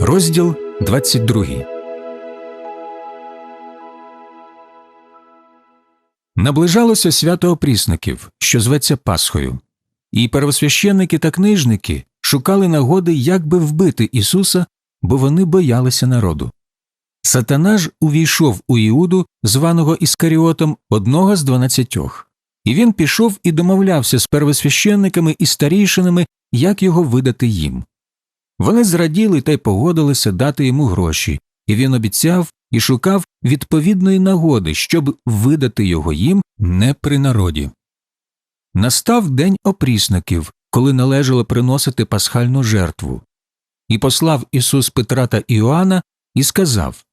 Розділ 22 Наближалося свято опрісників, що зветься Пасхою, і первосвященники та книжники шукали нагоди, як би вбити Ісуса, бо вони боялися народу. Сатана ж увійшов у Іуду, званого Іскаріотом, одного з дванадцятьох, і він пішов і домовлявся з первосвященниками і старійшинами, як його видати їм. Вони зраділи та й погодилися дати йому гроші, і він обіцяв і шукав відповідної нагоди, щоб видати його їм не при народі. Настав день опрісників, коли належало приносити пасхальну жертву. І послав Ісус Петра та Іоанна і сказав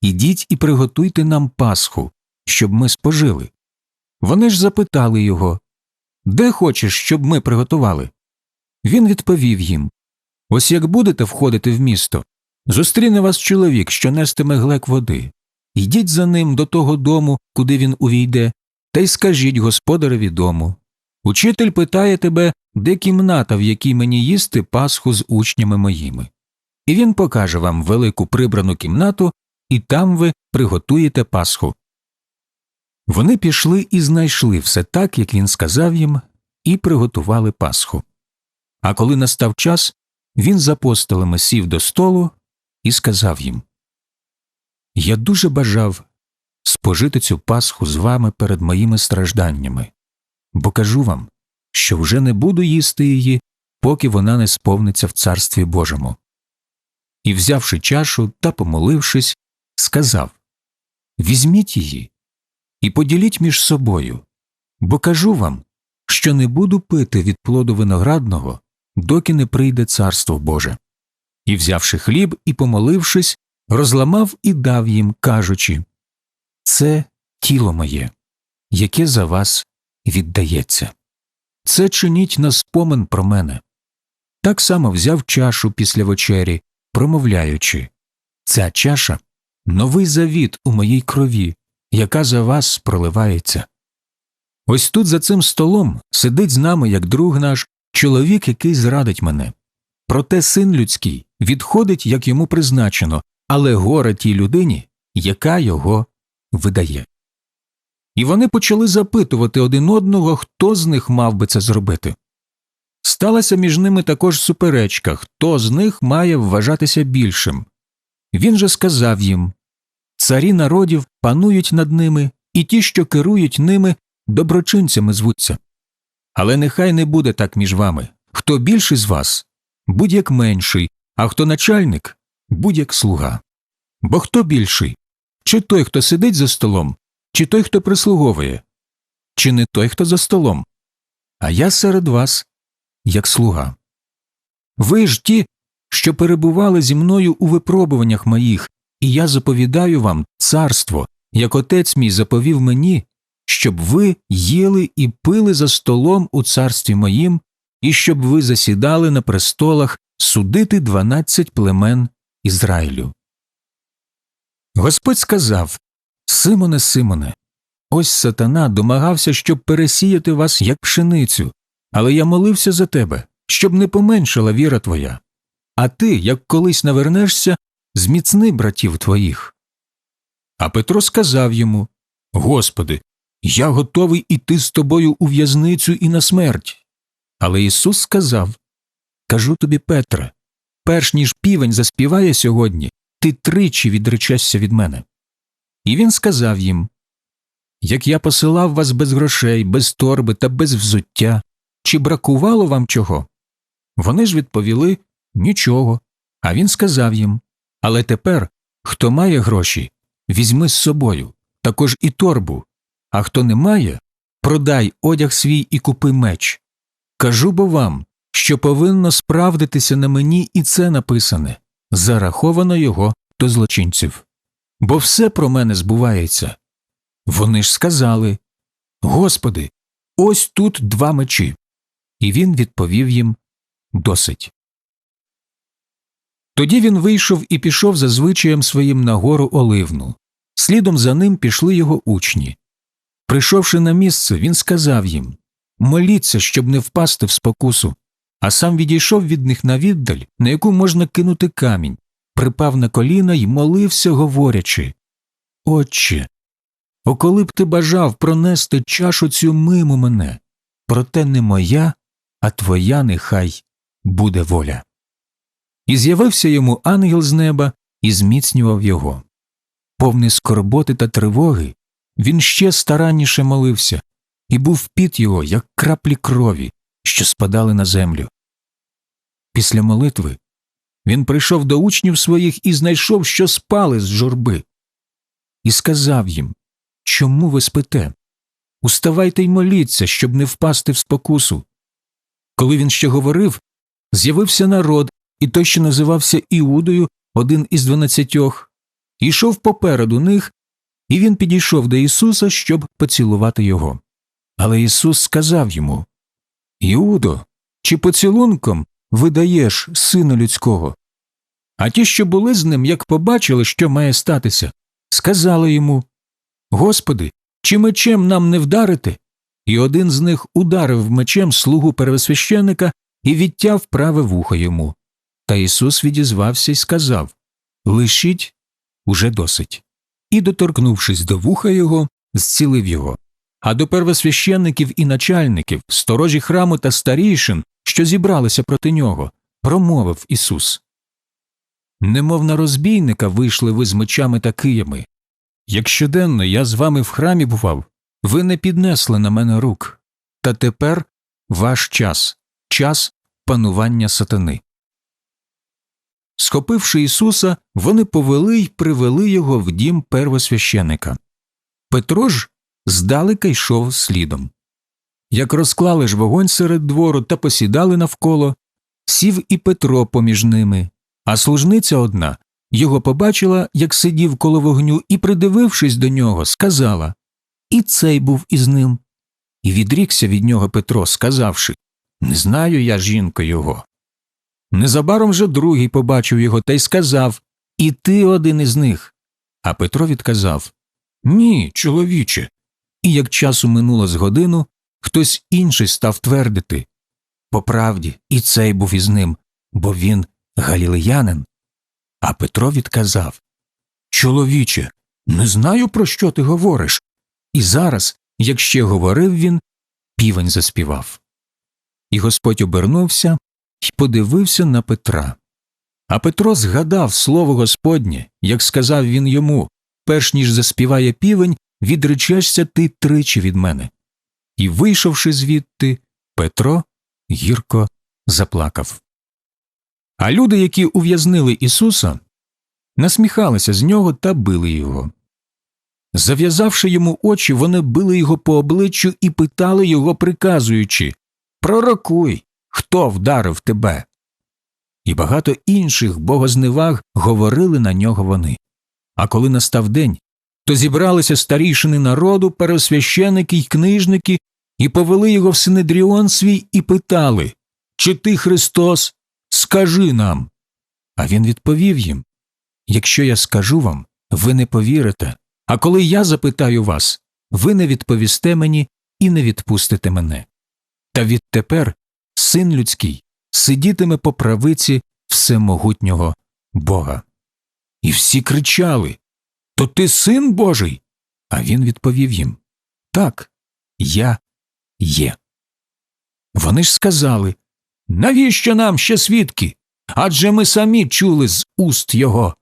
Ідіть і приготуйте нам Пасху, щоб ми спожили. Вони ж запитали його Де хочеш, щоб ми приготували? Він відповів їм Ось як будете входити в місто, зустріне вас чоловік, що нестиме глек води. Йдіть за ним до того дому, куди він увійде, та й скажіть господареві дому. Учитель питає тебе, де кімната, в якій мені їсти Пасху з учнями моїми. І він покаже вам велику прибрану кімнату, і там ви приготуєте Пасху. Вони пішли і знайшли все так, як він сказав їм, і приготували Пасху. А коли настав час, він з апостолами сів до столу і сказав їм Я дуже бажав спожити цю Пасху з вами перед моїми стражданнями, бо кажу вам, що вже не буду їсти її, поки вона не сповниться в Царстві Божому. І, взявши чашу та помолившись, сказав Візьміть її і поділіть між собою, бо кажу вам, що не буду пити від плоду виноградного, доки не прийде царство Боже. І, взявши хліб і помолившись, розламав і дав їм, кажучи Це тіло моє, яке за вас віддається. Це чиніть на спомин про мене. Так само взяв чашу після вечері, промовляючи Ця чаша новий завіт у моїй крові, яка за вас проливається. Ось тут за цим столом сидить з нами, як друг наш, чоловік, який зрадить мене. Проте син людський відходить, як йому призначено, але горе тій людині, яка його видає. І вони почали запитувати один одного, хто з них мав би це зробити. Сталася між ними також суперечка, хто з них має вважатися більшим. Він же сказав їм Царі народів панують над ними, і ті, що керують ними, доброчинцями звуться. Але нехай не буде так між вами хто більший з вас, будь як менший, а хто начальник, будь як слуга. Бо хто більший? Чи той, хто сидить за столом, чи той, хто прислуговує, чи не той, хто за столом? А я серед вас, як слуга. Ви ж ті, що перебували зі мною у випробуваннях моїх, і я заповідаю вам царство, як отець мій заповів мені, щоб ви їли і пили за столом у царстві моїм, і щоб ви засідали на престолах судити дванадцять племен Ізраїлю. Господь сказав Симоне, Симоне, ось сатана домагався, щоб пересіяти вас, як пшеницю, але я молився за тебе, щоб не поменшала віра твоя. А ти, як колись навернешся, зміцни братів твоїх. А Петро сказав йому Господи, я готовий іти з тобою у в'язницю і на смерть. Але Ісус сказав Кажу тобі, Петре, перш ніж півень заспіває сьогодні, ти тричі відречешся від мене. І він сказав їм Як я посилав вас без грошей, без торби та без взуття, чи бракувало вам чого? Вони ж відповіли Нічого. А він сказав їм Але тепер, хто має гроші, візьми з собою, також і торбу, а хто не має, продай одяг свій і купи меч. Кажу бо вам, що повинно справдитися на мені і це написане зараховано його до злочинців. Бо все про мене збувається. Вони ж сказали Господи, ось тут два мечі. І він відповів їм Досить. Тоді він вийшов і пішов за звичаєм своїм на гору Оливну. Слідом за ним пішли його учні. Прийшовши на місце, він сказав їм Моліться, щоб не впасти в спокусу, а сам відійшов від них на віддаль, на яку можна кинути камінь, припав на коліна й молився, говорячи Отче, о коли б ти бажав пронести чашу цю мимо мене, проте не моя, а твоя нехай буде воля. І з'явився йому ангел з неба і зміцнював його. Повний скорботи та тривоги, він ще старанніше молився, і був піт його, як краплі крові, що спадали на землю. Після молитви він прийшов до учнів своїх і знайшов, що спали з журби, і сказав їм Чому ви спите? Уставайте й моліться, щоб не впасти в спокусу. Коли він ще говорив, з'явився народ, і той, що називався Іудою, один із дванадцятьох, йшов попереду них, і він підійшов до Ісуса, щоб поцілувати його. Але Ісус сказав йому Іудо, чи поцілунком видаєш сина людського? А ті, що були з ним, як побачили, що має статися, сказали йому Господи, чи мечем нам не вдарити? І один з них ударив мечем слугу первосвященика і відтяв праве вухо йому. Та Ісус відізвався і сказав Лишіть уже досить. І, доторкнувшись до вуха його, зцілив його. А до первосвященників і начальників, сторожі храму та старійшин, що зібралися проти нього, промовив Ісус. Немов на розбійника вийшли ви з мечами та киями. Як щоденно я з вами в храмі бував, ви не піднесли на мене рук. Та тепер ваш час, час панування сатани. Схопивши Ісуса, вони повели й привели його в дім первосвященика. Петро ж здалека йшов слідом. Як розклали ж вогонь серед двору та посідали навколо, сів і Петро поміж ними, а служниця одна його побачила, як сидів коло вогню, і, придивившись до нього, сказала І цей був із ним. І відрікся від нього Петро, сказавши Не знаю я, жінко, його. Незабаром же другий побачив його та й сказав І ти один із них. А Петро відказав Ні, чоловіче. І як часу минуло з годину, хтось інший став твердити По правді, і цей був із ним, бо він галілеянин. А Петро відказав Чоловіче, не знаю, про що ти говориш. І зараз, як ще говорив він, півень заспівав. І Господь обернувся і подивився на Петра. А Петро згадав слово Господнє, як сказав він йому перш ніж заспіває півень, відречешся ти тричі від мене. І, вийшовши звідти, Петро гірко заплакав. А люди, які ув'язнили Ісуса, насміхалися з нього та били його. Зав'язавши йому очі, вони били його по обличчю і питали його, приказуючи Пророкуй, хто вдарив тебе? І багато інших богозневаг говорили на нього вони. А коли настав день, то зібралися старішини народу, пересвященики й книжники, і повели його в Синедріон свій і питали Чи ти Христос? Скажи нам. А він відповів їм Якщо я скажу вам, ви не повірите, а коли я запитаю вас, ви не відповісте мені і не відпустите мене. Та відтепер син людський сидітиме по правиці всемогутнього Бога. І всі кричали То ти син Божий? А він відповів їм Так, я є. Вони ж сказали Навіщо нам ще свідки? Адже ми самі чули з уст його,